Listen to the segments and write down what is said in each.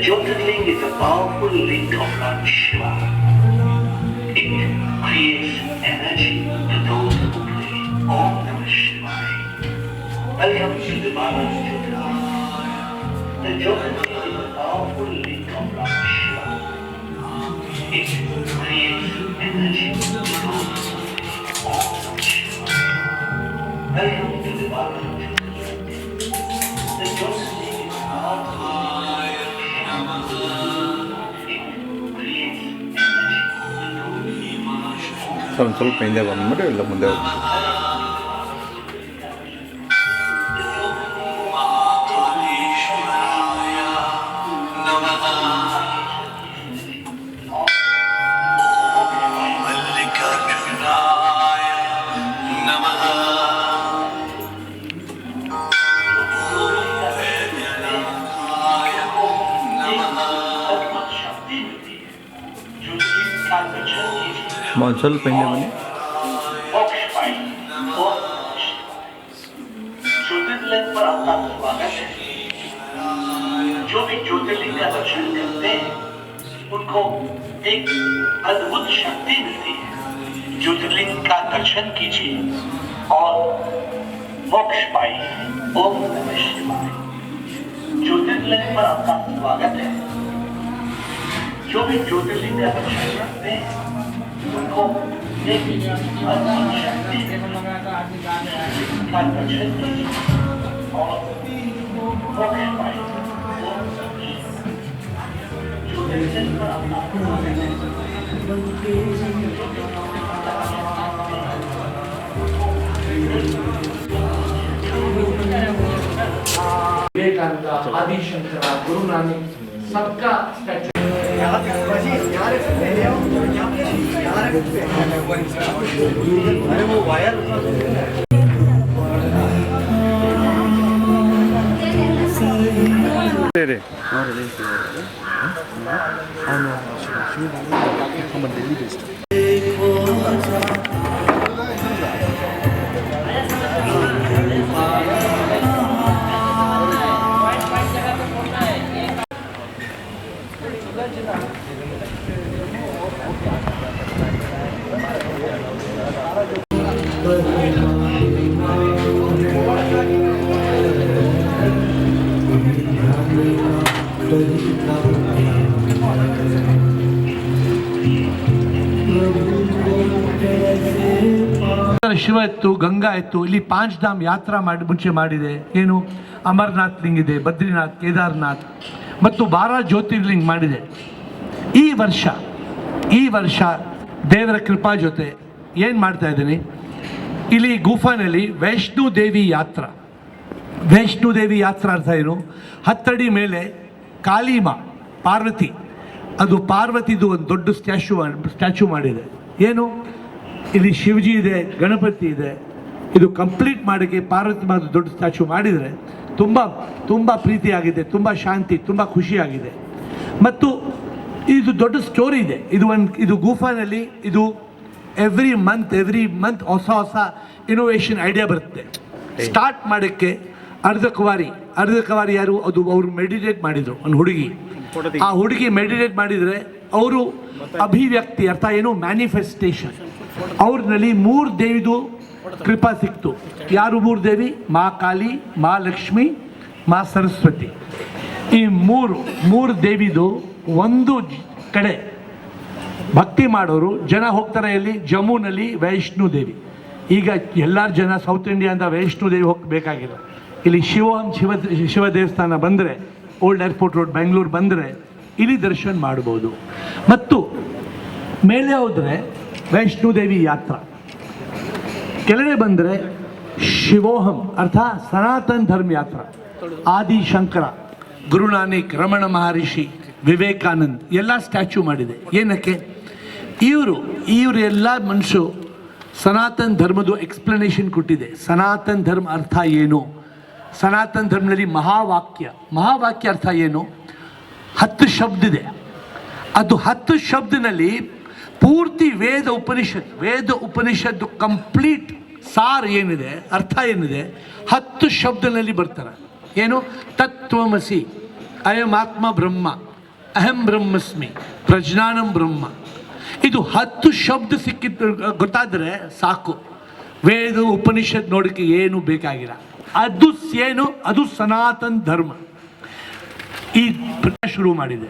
The Jyotirling is a powerful link of Lord Shiva. It creates energy to those who pray Om Namah Shivaya. Welcome to the Bara Jyotirling. The Jyotirling is a powerful link of Lord Shiva. It creates energy to those who pray Om Namah Shivaya. Welcome to the Jyotirling. The ಒಂದು ಸ್ವಲ್ಪ ಹಿಂದೆ ಬಂದ್ಬಿಟ್ಟು ಇಲ್ಲ ಮುಂದೆ ಹೋಗಿ बहुत पहले बने जो भी ज्योतिर्लिंग का दर्शन करते हैं, उनको एक अद्भुत शक्ति मिलती है। ज्योतिर्लिंग का दर्शन कीजिए और मोक्ष ओम नमः शिवाय। ज्योतिर्लिंग पर आपका स्वागत है। जो भी ज्योतिर्लिंग का दर्शन करते हैं विवेकानंद आदि गुरु नानक सबका स्टैचू 네네. 한번 내리겠죠. Thank you. ಶಿವ ಇತ್ತು ಗಂಗಾ ಇತ್ತು ಇಲ್ಲಿ ಪಾಂಚ್ ಧಾಮ್ ಯಾತ್ರಾ ಮಾಡಿ ಮುಂಚೆ ಮಾಡಿದೆ. ಏನು? ಅಮರನಾಥ್ ಲಿಂಗ್ ಇದೆ, ಬದ್ರಿನಾಥ್, ಕೇದಾರ್ನಾಥ್, ಮತ್ತು ಬಾರಾ ಜ್ಯೋತಿರ್ಲಿಂಗ್ ಮಾಡಿದೆ. ಈ ವರ್ಷ ಈ ವರ್ಷ ದೇವರ ಕೃಪಾ ಜೊತೆ ಏನು ಮಾಡ್ತಾ ಇದ್ದೀನಿ? ಇಲ್ಲಿ ಗುಫಾನಲ್ಲಿ ವೈಷ್ಣು ದೇವಿ ಯಾತ್ರ. ವೈಷ್ಣು ದೇವಿ ಯಾತ್ರಾ ಅರ್ಥ ಏನು? ಹತ್ತಡಿ ಮೇಲೆ ಕಾಲೀಮ, ಪಾರ್ವತಿ. ಅದು ಪಾರ್ವತಿದು ಒಂದು ದೊಡ್ಡ ಸ್ಟ್ಯಾಚು ಸ್ಟ್ಯಾಚು ಮಾಡಿದೆ. ಏನು? ಇಲ್ಲಿ ಶಿವಜಿ ಇದೆ, ಗಣಪತಿ ಇದೆ. ಇದು ಕಂಪ್ಲೀಟ್ ಮಾಡೋಕ್ಕೆ ಪಾರ್ವತಿ ಮಾತು ದೊಡ್ಡ ಸ್ಟ್ಯಾಚು ಮಾಡಿದರೆ ತುಂಬ ತುಂಬ ಪ್ರೀತಿಯಾಗಿದೆ, ತುಂಬ ಶಾಂತಿ, ತುಂಬ ಖುಷಿಯಾಗಿದೆ. ಮತ್ತು ಇದು ದೊಡ್ಡ ಸ್ಟೋರಿ ಇದೆ. ಇದು ಒಂದು ಇದು ಗುಫಾನಲ್ಲಿ ಇದು ಎವ್ರಿ ಮಂತ್ ಎವ್ರಿ ಮಂತ್ ಹೊಸ ಹೊಸ ಇನೋವೇಷನ್ ಐಡಿಯಾ ಬರುತ್ತೆ. ಸ್ಟಾರ್ಟ್ ಮಾಡೋಕ್ಕೆ ಅರ್ಧ ಕುವಾರಿ ಅರ್ಧ ಕುವಾರಿ ಯಾರು? ಅದು ಅವರು ಮೆಡಿಟೇಟ್ ಮಾಡಿದರು ಒಂದು ಹುಡುಗಿ. ಆ ಹುಡುಗಿ ಮೆಡಿಟೇಟ್ ಮಾಡಿದರೆ ಅವರು ಅಭಿವ್ಯಕ್ತಿ ಅರ್ಥ ಏನು? ಮ್ಯಾನಿಫೆಸ್ಟೇಷನ್ ಅವ್ರನ್ನಲ್ಲಿ ಮೂರು ದೇವಿದು ಕೃಪಾ ಸಿಕ್ತು. ಯಾರು ಮೂರು ದೇವಿ? ಮಾ ಕಾಳಿ ಮಾ ಲಕ್ಷ್ಮಿ ಮಾ ಸರಸ್ವತಿ. ಈ ಮೂರು ಮೂರು ದೇವಿದು ಒಂದು ಕಡೆ ಭಕ್ತಿ ಮಾಡೋರು, ಜನ ಹೋಗ್ತಾರೆ ಇಲ್ಲಿ ಜಮ್ಮುನಲ್ಲಿ ವೈಷ್ಣು ದೇವಿ. ಈಗ ಎಲ್ಲರ ಜನ ಸೌತ್ ಇಂಡಿಯಾದಿಂದ ವೈಷ್ಣು ದೇವಿ ಹೋಗಬೇಕಾಗಿಲ್ಲ ಇಲ್ಲಿ ಶಿವ ಶಿವ ಶಿವ ದೇವಸ್ಥಾನ ಬಂದರೆ ಓಲ್ಡ್ ಏರ್ಪೋರ್ಟ್ ರೋಡ್ ಬೆಂಗಳೂರು ಬಂದರೆ, ಇಲ್ಲಿ ದರ್ಶನ ಮಾಡ್ಬೋದು. ಮತ್ತು ಮೇಲೆ ಹೋದರೆ ವೈಷ್ಣು ದೇವಿ ಯಾತ್ರ. ಕೆಳಗೆ ಬಂದರೆ ಶಿವೋಹಂ, ಅರ್ಥ ಸನಾತನ ಧರ್ಮ ಯಾತ್ರ. ಆದಿಶಂಕರ, ಗುರುನಾನಕ್ ರಮಣ ಮಹರ್ಷಿ. ವಿವೇಕಾನಂದ್ ಎಲ್ಲ ಸ್ಟ್ಯಾಚ್ಯೂ ಮಾಡಿದೆ. ಏನಕ್ಕೆ? ಇವರು ಇವರೆಲ್ಲ ಮನುಷ್ಯರು ಸನಾತನ್ ಧರ್ಮದ ಎಕ್ಸ್ಪ್ಲನೇಷನ್ ಕೊಟ್ಟಿದೆ. ಸನಾತನ ಧರ್ಮ ಅರ್ಥ ಏನು? ಸನಾತನ ಧರ್ಮದಲ್ಲಿ ಮಹಾವಾಕ್ಯ. ಮಹಾವಾಕ್ಯ ಅರ್ಥ ಏನು? ಹತ್ತು ಶಬ್ದ ಇದೆ. ಅದು ಹತ್ತು ಶಬ್ದನಲ್ಲಿ ಪೂರ್ತಿ ವೇದ ಉಪನಿಷತ್, ವೇದ ಉಪನಿಷತ್ತು ಕಂಪ್ಲೀಟ್ ಸಾರ್ ಏನಿದೆ, ಅರ್ಥ ಏನಿದೆ, ಹತ್ತು ಶಬ್ದನಲ್ಲಿ ಬರ್ತಾರೆ. ಏನು? ತತ್ವಮಸಿ. ಅಯಂ ಆತ್ಮ ಬ್ರಹ್ಮ. ಅಹಂ ಬ್ರಹ್ಮಸ್ಮಿ, ಪ್ರಜ್ಞಾನಂ ಬ್ರಹ್ಮ. ಇದು ಹತ್ತು ಶಬ್ದ ಸಿಕ್ಕಿದ ಗೊತ್ತಾದರೆ ಸಾಕು. ವೇದ, ಉಪನಿಷತ್ ನೋಡೋಕ್ಕೆ ಏನು ಬೇಕಾಗಿಲ್ಲ. ಅದು ಏನು ಅದು ಸನಾತನ ಧರ್ಮ. ಈ ಶುರು ಮಾಡಿದೆ.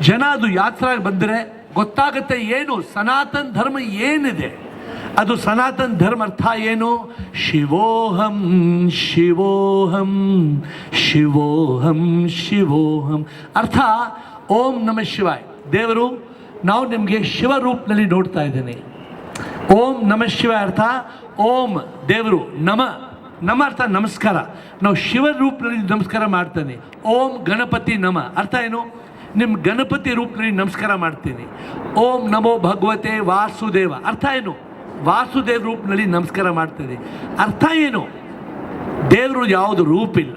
ಜನ ಅದು ಯಾತ್ರಾ ಬಂದರೆ ಗೊತ್ತಾಗುತ್ತೆ ಏನು, ಸನಾತನ ಧರ್ಮ ಏನಿದೆ? ಅದು ಸನಾತನ ಧರ್ಮ ಅರ್ಥ ಏನು? ಶಿವೋಹಂ ಶಿವೋಹಂ ಶಿವೋಹಂ ಶಿವೋಹಂ. ಅರ್ಥ ಓಂ ನಮ ಶಿವಾಯ್. ದೇವರು, ನಾವು ನಿಮಗೆ ಶಿವರೂಪದಲ್ಲಿ ನೋಡ್ತಾ ಇದ್ದೀನಿ. ಓಂ ನಮ ಶಿವ ಅರ್ಥ, ಓಂ ದೇವರು, ನಮ ನಮ ಅರ್ಥ ನಮಸ್ಕಾರ. ನಾವು ಶಿವ ರೂಪದಲ್ಲಿ ನಮಸ್ಕಾರ ಮಾಡ್ತೇನೆ. ಓಂ ಗಣಪತಿ ನಮ. ಅರ್ಥ ಏನು? ನಿಮ್ಮ ಗಣಪತಿ ರೂಪದಲ್ಲಿ ನಮಸ್ಕಾರ ಮಾಡ್ತೀನಿ. ಓಂ ನಮೋ ಭಗವತೆ ವಾಸುದೇವ. ಅರ್ಥ ಏನು? ವಾಸುದೇವ ರೂಪದಲ್ಲಿ ನಮಸ್ಕಾರ ಮಾಡ್ತೀನಿ. ಅರ್ಥ ಏನು? ದೇವರು ಯಾವುದು ರೂಪಿಲ್ಲ.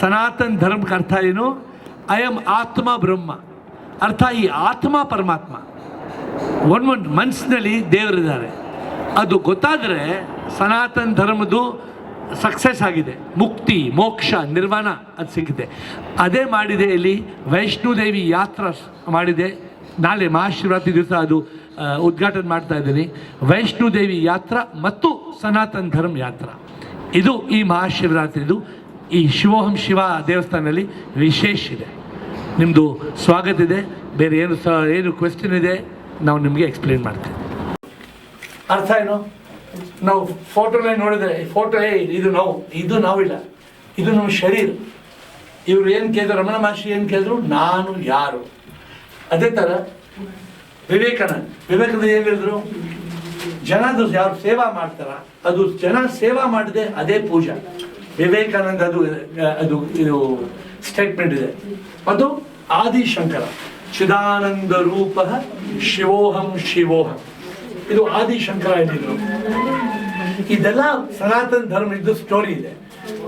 ಸನಾತನ ಧರ್ಮಕ್ಕೆ ಅರ್ಥ ಏನು? ಅಯಂ ಆತ್ಮ ಬ್ರಹ್ಮ. ಅರ್ಥ ಈ ಆತ್ಮ ಪರಮಾತ್ಮ. ಒಂದು ಒಂದು ಮನಸ್ಸಿನಲ್ಲಿ ದೇವರಿದ್ದಾರೆ. ಅದು ಗೊತ್ತಾದರೆ ಸನಾತನ ಧರ್ಮದ್ದು ಸಕ್ಸಸ್ ಆಗಿದೆ. ಮುಕ್ತಿ, ಮೋಕ್ಷ, ನಿರ್ವಾಣ ಅದು ಸಿಕ್ಕಿದೆ. ಅದೇ ಮಾಡಿದೆ ಇಲ್ಲಿ ವೈಷ್ಣೋದೇವಿ ಯಾತ್ರ ಮಾಡಿದೆ. ನಾಳೆ ಮಹಾಶಿವರಾತ್ರಿ ದಿವಸ ಅದು ಉದ್ಘಾಟನೆ ಮಾಡ್ತಾ ಇದ್ದೀನಿ. ವೈಷ್ಣೋದೇವಿ ಯಾತ್ರ ಮತ್ತು ಸನಾತನ ಧರ್ಮ ಯಾತ್ರ. ಇದು ಈ ಮಹಾಶಿವರಾತ್ರಿದು ಈ ಶಿವೋಹಂ ಶಿವ ದೇವಸ್ಥಾನದಲ್ಲಿ ವಿಶೇಷ ಇದೆ. ನಿಮ್ಮದು ಸ್ವಾಗತ ಇದೆ. ಬೇರೆ ಏನು ಏನು ಕ್ವೆಶ್ಚನ್ ಇದೆ, ನಾವು ನಿಮಗೆ ಎಕ್ಸ್ಪ್ಲೇನ್ ಮಾಡ್ತೀವಿ. ಅರ್ಥ ಏನು? ನಾವು ಫೋಟೋನೇ ನೋಡಿದ್ರೆ ಫೋಟೋ ಏ, ಇದು ನಾವು, ಇದು ನಾವಿಲ್ಲ. ಇದು ನಮ್ಮ ಶರೀರ. ಇವರು ಏನು ಕೇಳಿದ್ರು, ರಮಣ ಮಹರ್ಷಿ ಏನು ಕೇಳಿದ್ರು? ನಾನು ಯಾರು? ಅದೇ ಥರ ವಿವೇಕಾನಂದ ವಿವೇಕಾನಂದ ಏನು ಹೇಳಿದ್ರು? ಜನದು ಯಾರು ಸೇವಾ ಮಾಡ್ತಾರ, ಅದು ಜನ ಸೇವಾ ಮಾಡಿದೆ ಅದೇ ಪೂಜಾ. ವಿವೇಕಾನಂದ ಅದು ಅದು, ಇದು ಸ್ಟೇಟ್ಮೆಂಟ್ ಇದೆ. ಅದು ಆದಿಶಂಕರ. ಚಿದಾನಂದ ರೂಪ ಶಿವೋಹಂ ಶಿವೋಹಂ. ಇದು ಆದಿಶಂಕರ ಹೇಳಿದ್ರು ಇದೆಲ್ಲ ಸನಾತನ ಧರ್ಮ ಇದ್ದು ಸ್ಟೋರಿ ಇದೆ.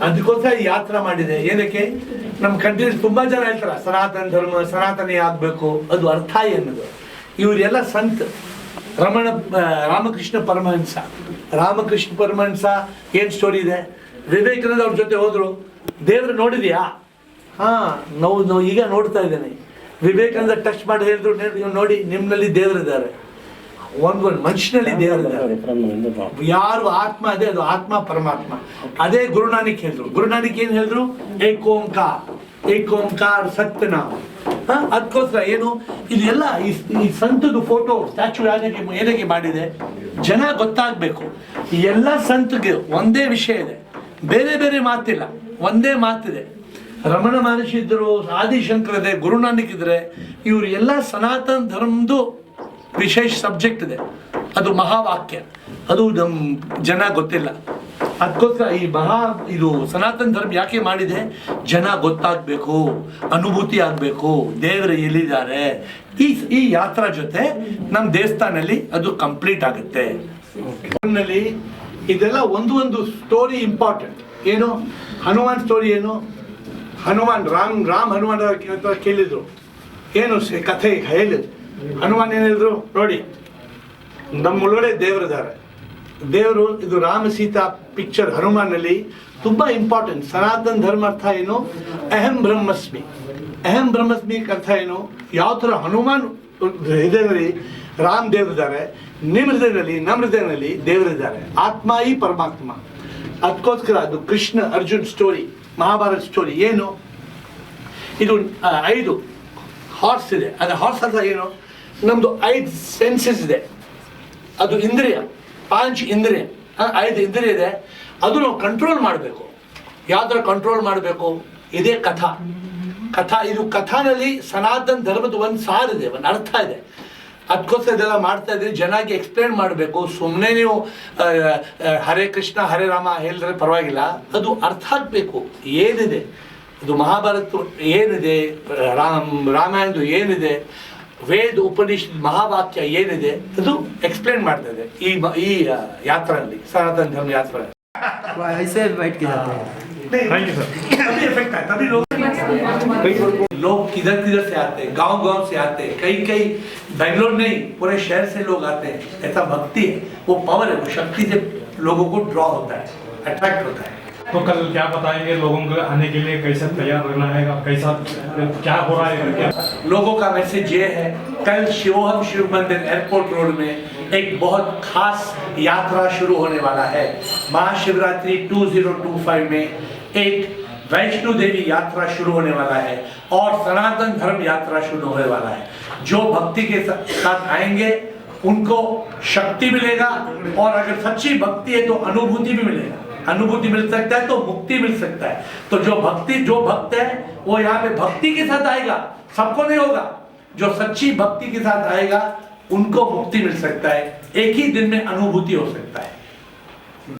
ಅದಕ್ಕೋಸ್ಕರ ಈ ಯಾತ್ರಾ ಮಾಡಿದೆ. ಏನಕ್ಕೆ? ನಮ್ಮ ಕಂಟ್ರಿಯಲ್ಲಿ ತುಂಬಾ ಜನ ಹೇಳ್ತಾರ, ಸನಾತನ ಧರ್ಮ, ಸನಾತನ ಆಗ್ಬೇಕು. ಅದು ಅರ್ಥ ಏನದು ಇವರೆಲ್ಲ ಸಂತ ರಮಣ ರಾಮಕೃಷ್ಣ ಪರಮಹಂಸ. ರಾಮಕೃಷ್ಣ ಪರಮಹಂಸ ಏನ್ ಸ್ಟೋರಿ ಇದೆ? ವಿವೇಕಾನಂದ ಅವ್ರ ಜೊತೆ ಹೋದ್ರು. ದೇವ್ರ ನೋಡಿದ್ಯಾ? ಹಾ ನಾವು ನಾವು ಈಗ ನೋಡ್ತಾ ಇದ್ದೇನೆ. ವಿವೇಕಾನಂದ ಟಚ್ ಮಾಡಿ ಹೇಳಿದ್ರು "ನೀವು ನೋಡಿ ನಿಮ್ಮಲ್ಲಿ ದೇವರಿದ್ದಾರೆ ಒಂದು ಒಂದು ಮನುಷ್ಯನಲ್ಲಿ ದೇವರಿದ್ದಾರೆ ಯಾರು ಆತ್ಮ ಅದೇ ಅದು ಆತ್ಮ ಪರಮಾತ್ಮ. ಅದೇ ಗುರುನಾನಕ್ ಹೇಳಿದ್ರು. ಗುರುನಾನಕ್ ಏನ್ ಹೇಳಿದ್ರು? ಏಕೋಂಕಾರ. ಏಕೋಂಕಾರ ಸತ್ಯನಾಮ. ಹ? ಅದಕ್ಕೋಸ್ಕರ ಏನು? ಇದೆಲ್ಲ ಈ ಈ ಸಂತದು ಫೋಟೋ ಸ್ಟ್ಯಾಚು ಯಾರಿಗೆ ಏನಕ್ಕೆ ಮಾಡಿದೆ? ಜನ ಗೊತ್ತಾಗ್ಬೇಕು. ಎಲ್ಲ ಸಂತಗೆ ಒಂದೇ ವಿಷಯ ಇದೆ. ಬೇರೆ ಬೇರೆ ಮಾತಿಲ್ಲ. ಒಂದೇ ಮಾತಿದೆ. ರಮಣ ಮಹರ್ಷಿ ಇದ್ದರು ಆದಿಶಂಕರದೆ ಗುರುನಾನಕ್ ಇದ್ರೆ ಇವರು ಎಲ್ಲ ಸನಾತನ ಧರ್ಮದ್ದು ವಿಶೇಷ ಸಬ್ಜೆಕ್ಟ್ ಇದೆ. ಅದು ಮಹಾವಾಕ್ಯ. ಅದು ನಮ್ಮ ಜನ ಗೊತ್ತಿಲ್ಲ. ಅದಕ್ಕೋಸ್ಕರ ಈ ಮಹಾ, ಇದು ಸನಾತನ ಧರ್ಮ ಯಾಕೆ ಮಾಡಿದೆ? ಜನ ಗೊತ್ತಾಗಬೇಕು, ಅನುಭೂತಿ ಆಗಬೇಕು, ದೇವರು ಎಲ್ಲಿದ್ದಾರೆ? ಈ ಈ ಯಾತ್ರಾ ಜೊತೆ ನಮ್ಮ ದೇವಸ್ಥಾನಲ್ಲಿ ಅದು ಕಂಪ್ಲೀಟ್ ಆಗುತ್ತೆ. ಇದೆಲ್ಲ ಒಂದು ಒಂದು ಸ್ಟೋರಿ ಇಂಪಾರ್ಟೆಂಟ್ ಏನು? ಹನುಮಾನ್ ಸ್ಟೋರಿ ಏನು? ಹನುಮಾನ್, ರಾಮ್ ರಾಮ್ ಹನುಮಾನ್ ಕೇಳಿದ್ರು. ಏನು ಕಥೆ ಹೇಳಿದ್ರು. ಹನುಮಾನ್ ಏನ್ ಹೇಳಿದ್ರು? ನೋಡಿ, ನಮ್ಮೊಳಗಡೆ ದೇವರಿದ್ದಾರೆ ದೇವರು, ಇದು ರಾಮ ಸೀತಾ ಪಿಕ್ಚರ್ ಹನುಮಾನಲ್ಲಿ ತುಂಬಾ ಇಂಪಾರ್ಟೆಂಟ್ ಸನಾತನ ಧರ್ಮ ಅರ್ಥ ಏನು? ಅಹಂ ಬ್ರಹ್ಮಸ್ಮಿ. ಅಹಂ ಬ್ರಹ್ಮಸ್ಮಿ ಅರ್ಥ ಏನು? ಯಾವ ಥರ ಹನುಮಾನ್ ಹೃದಯದಲ್ಲಿ ರಾಮ್ ದೇವರಿದ್ದಾರೆ ನಿಮ್ಮ ಹೃದಯದಲ್ಲಿ ನಮ್ಮ ಹೃದಯದಲ್ಲಿ ದೇವರಿದ್ದಾರೆ ಆತ್ಮ ಈ ಪರಮಾತ್ಮ. ಅದಕ್ಕೋಸ್ಕರ ಅದು ಕೃಷ್ಣ ಅರ್ಜುನ್ ಸ್ಟೋರಿ ಮಹಾಭಾರತ ಸ್ಟೋರಿ ಏನು? ಇದು ಐದು ಹಾರ್ಸ್ ಇದೆ. ಅದು ಹಾರ್ಸ್ ಅಂತ ಏನು? ನಮ್ದು ಐದು ಸೆನ್ಸಸ್ ಇದೆ. ಅದು ಇಂದ್ರಿಯ, ಪಾಂಚ್ ಇಂದ್ರಿಯ ಐದು ಇಂದ್ರಿಯ ಇದೆ. ಅದು ನಾವು ಕಂಟ್ರೋಲ್ ಮಾಡಬೇಕು. ಯಾವ್ದಾರ ಕಂಟ್ರೋಲ್ ಮಾಡಬೇಕು? ಇದೇ ಕಥಾ. ಕಥಾ, ಇದು ಕಥಾನಲ್ಲಿ ಸನಾತನ ಧರ್ಮದ ಒಂದು ಸಾರ್ ಇದೆ, ಒಂದು ಅರ್ಥ ಇದೆ. ಅದಕ್ಕೋಸ್ಕರ ಇದೆಲ್ಲ ಮಾಡ್ತಾ ಇದ್ರೆ ಜನಕ್ಕೆ ಎಕ್ಸ್ಪ್ಲೇನ್ ಮಾಡಬೇಕು. ಸುಮ್ಮನೆ ನೀವು ಹರೇ ಕೃಷ್ಣ ಹರೇ ರಾಮ ಹೇಳಿದ್ರೆ ಪರವಾಗಿಲ್ಲ. ಅದು ಅರ್ಥ ಆಗಬೇಕು. ಏನಿದೆ? ಅದು ಮಹಾಭಾರತ ಏನಿದೆ? ರಾಮ್ ರಾಮಾಯಣದು ಏನಿದೆ? ವೇದ ಉಪನಿಷತ್ ಮಹಾವಾಕ್ಯ ಏನಿದೆ? ಅದು ಎಕ್ಸ್ಪ್ಲೇನ್ ಮಾಡ್ತಾ ಇದೆ. ಈ ಈ ಯಾತ್ರೆಯಲ್ಲಿ ಸನಾತನ ಧರ್ಮ ಯಾತ್ರೆ ऐसे बैठ के जाते थैंक यू सर तभी इफ़ेक्ट तभी लोग किधर किधर से आते हैं? गाँव गाँव से आते हैं? कई कई बेंगलोर नहीं पूरे शहर से लोग आते हैं। ऐसा भक्ति है वो पावर है वो शक्ति से लोगों को ड्रॉ होता है अट्रैक्ट होता है। तो कल क्या बताएँगे लोगों को आने के लिए कैसे तैयार रहना है कैसा क्या हो रहा है करके लोगों का मैसेज ये है कल शिवोहम शिव मंदिर एयरपोर्ट रोड में एक बहुत खास यात्रा शुरू होने वाला है। महाशिवरात्रि 2025 में एक वैष्णो देवी यात्रा शुरू होने वाला है और सनातन धर्म यात्रा शुरू होने वाला है। जो भक्ति के साथ आएँगे, उनको शक्ति मिलेगा और अगर सच्ची भक्ति है तो अनुभूति भी मिलेगा। अनुभूति मिल सकता है तो मुक्ति मिल सकता है। तो जो भक्ति, जो भक्त है, वो यहाँ पे भक्ति के साथ आएगा। सबको नहीं होगा। जो सच्ची भक्ति के साथ आएगा, उनको मुक्ति मिल सकता है। एक ही दिन में अनुभूति हो सकता है।